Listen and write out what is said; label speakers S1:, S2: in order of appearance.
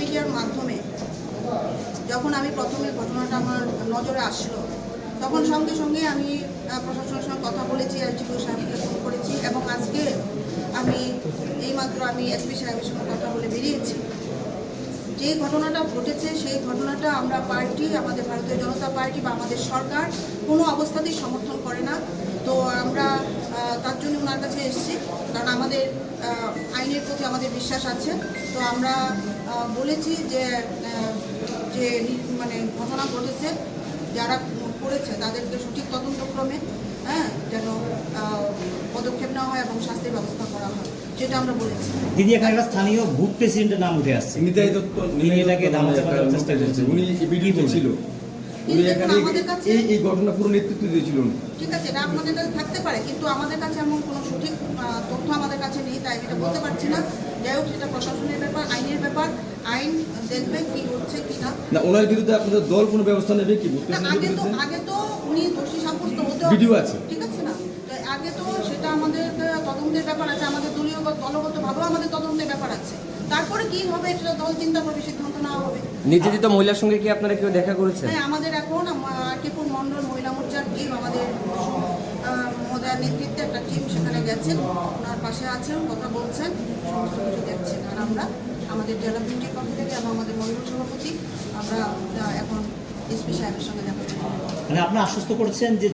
S1: মিডিয়ার মাধ্যমে যখন আমি প্রথমে ঘটনাটা আমার নজরে আসলো, তখন সঙ্গে সঙ্গে আমি প্রশাসনের সঙ্গে কথা বলেছি আইজিপিও সাহেবকে ফোন করেছি এবং আজকে আমি এইমাত্র আমি এসপি সাহেবের সঙ্গে কথা বলে বেরিয়েছি। যে ঘটনাটা ঘটেছে, সেই ঘটনাটা আমরা পার্টি, আমাদের ভারতীয় জনতা পার্টি বা আমাদের সরকার কোনো অবস্থাতেই সমর্থন করে না। তো আমরা তার জন্য ওনার কাছে এসেছি। কারণ আমাদের আমাদের বিশ্বাস আছে। তো আমরা বলেছি যে যে মানে ঘটনা ঘটেছে যারা করেছে তাদেরকে সঠিক তদন্তক্রমে হ্যাঁ যেন পদক্ষেপ নেওয়া হয় এবং শাস্তির ব্যবস্থা করা হয় যেটা আমরা বলেছি।
S2: দিদি এখানে একটা স্থানীয় ভূত প্রেসিডেন্টের নাম উঠে আসছে।
S3: নিতাই দত্ত
S2: তিনি এটাকে চেষ্টা করছেন।
S3: উনি? ছিল। উনি এখানে
S1: আমাদের কাছে-
S3: এই এই ঘটনা পুরো নেতৃত্ব দিয়েছিলেন।
S1: ঠিক আছে এটা আপনাদের কাছে থাকতে পারে কিন্তু আমাদের কাছে এমন কোনো সঠিক তথ্য আমাদের কাছে নেই তাই এটা বলতে পারছি না। যাই হোক সেটা প্রশাসনের ব্যাপার আইনের ব্যাপার আইন দেখবে কি হচ্ছে কি না।
S3: না ওনার বিরুদ্ধে আপনাদের দল কোনো ব্যবস্থা নেবে কি? বুঝতে
S1: আগে তো আগে তো উনি দোষী সাব্যস্ত হতে
S3: ভিডিও আছে।
S1: ঠিক আছে না? আগে তো সেটা আমাদের তদন্তের ব্যাপার আছে আমাদের দলীয় বা দলগতভাবেও আমাদের তদন্তের ব্যাপার আছে। তারপরে কি হবে সেটা দল চিন্তা করবে সিদ্ধান্ত
S4: নির্যাতিত মহিলার সঙ্গে কি আপনারা কেউ দেখা করেছেন?
S1: হ্যাঁ আমাদের এখন আরকেপুর মন্ডল মহিলা মোর্চার টিম আমাদের আহ, নেতৃত্বে একটা টিম সেখানে গেছেন। ওনার পাশে আছেন কথা বলছেন সমস্ত কিছু দেখছেন। আর আমরা আমাদের জেলা বিএনপির পক্ষ থেকে এবং আমাদের মহিলা সভাপতি আমরা এখন এসপি সাহেবের সঙ্গে দেখা করছি।
S2: মানে আপনি আশ্বস্ত করছেন যে